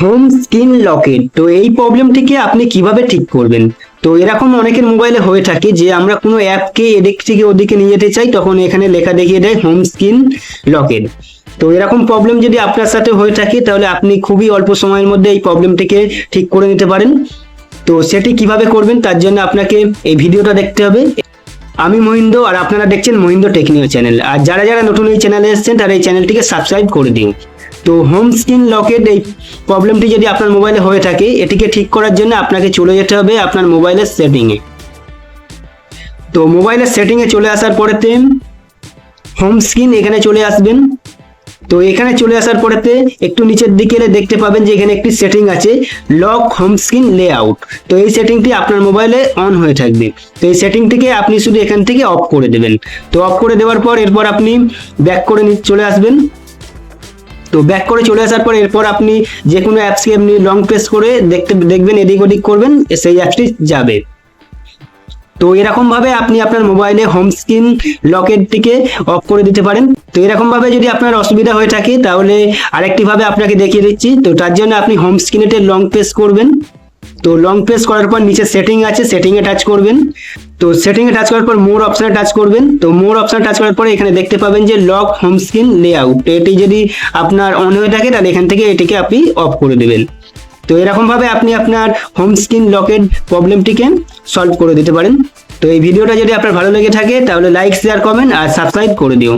Home screen Locket তো এই প্রবলেমটিকে আপনি কীভাবে ঠিক করবেন? তো এরকম অনেকের মোবাইলে হয়ে থাকে যে আমরা কোনো অ্যাপকে এদিক থেকে ওদিকে নিয়ে যেতে চাই, তখন এখানে লেখা দেখিয়ে দেয় হোম স্ক্রিন লকেট তো এরকম প্রবলেম যদি আপনার সাথে হয়ে থাকে, তাহলে আপনি খুবই অল্প সময়ের মধ্যে এই প্রবলেমটিকে ঠিক করে নিতে পারেন। তো সেটি কীভাবে করবেন, তার জন্য আপনাকে এই ভিডিওটা দেখতে হবে। আমি মহিন্দ্র আর আপনারা দেখছেন মহিন্দ্র টেকনিও চ্যানেল। আর যারা যারা নতুন এই চ্যানেলে এসেছেন, তারা এই চ্যানেলটিকে সাবস্ক্রাইব করে দিন। তো হোম স্ক্রিন লকের এই প্রবলেমটি যদি আপনার মোবাইলে হয়ে থাকে, এটিকে ঠিক করার জন্য আপনাকে চলে যেতে হবে আপনার মোবাইলের সেটিংয়ে তো মোবাইলের সেটিংয়ে চলে আসার পরেতে হোম স্ক্রিন এখানে চলে আসবেন। তো এখানে চলে আসার পরেতে একটু নিচের দিকে এলে দেখতে পাবেন যে এখানে একটি সেটিং আছে লক হোম স্ক্রিন লেআউট তো এই সেটিংটি আপনার মোবাইলে অন হয়ে থাকবে। তো এই সেটিংটিকে আপনি শুধু এখান থেকে অফ করে দেবেন। তো অফ করে দেওয়ার পর এরপর আপনি ব্যাক করে চলে আসবেন। তো ব্যাক করে চলে আসার পর এরপর আপনি যে কোনো অ্যাপসকে আপনি লং প্রেস করে দেখতে দেখবেন, এদিক ওদিক করবেন, সেই অ্যাপসটি যাবে। তো এরকম ভাবে আপনি আপনার মোবাইলে হোম স্ক্রিন লকেটটিকে অফ করে দিতে পারেন। তো এরকম ভাবে যদি আপনার অসুবিধা হয়ে থাকে, তাহলে আরেকটি ভাবে আপনাকে দেখিয়ে দিচ্ছি। তো তার জন্য আপনি হোম স্ক্রিনেতে লং প্রেস করবেন। তো লং প্রেস করার পর নিচে সেটিং আছে সেটিংয়ে টাচ করবেন। তো সেটিংয়ে টাচ করার পর মোর অপশানে টাচ করবেন। তো মোর অপশানে টাচ করার পরে এখানে দেখতে পাবেন যে লক হোম স্ক্রিন লেআউট এটি যদি আপনার অন হয়ে থাকে, তাহলে এখান থেকে এটিকে আপনি অফ করে দেবেন। তো এরকমভাবে আপনি আপনার হোম স্ক্রিন লকের প্রবলেমটিকে সলভ করে দিতে পারেন। তো এই ভিডিওটা যদি আপনার ভালো লেগে থাকে, তাহলে লাইক শেয়ার কমেন্ট আর সাবস্ক্রাইব করে দিও।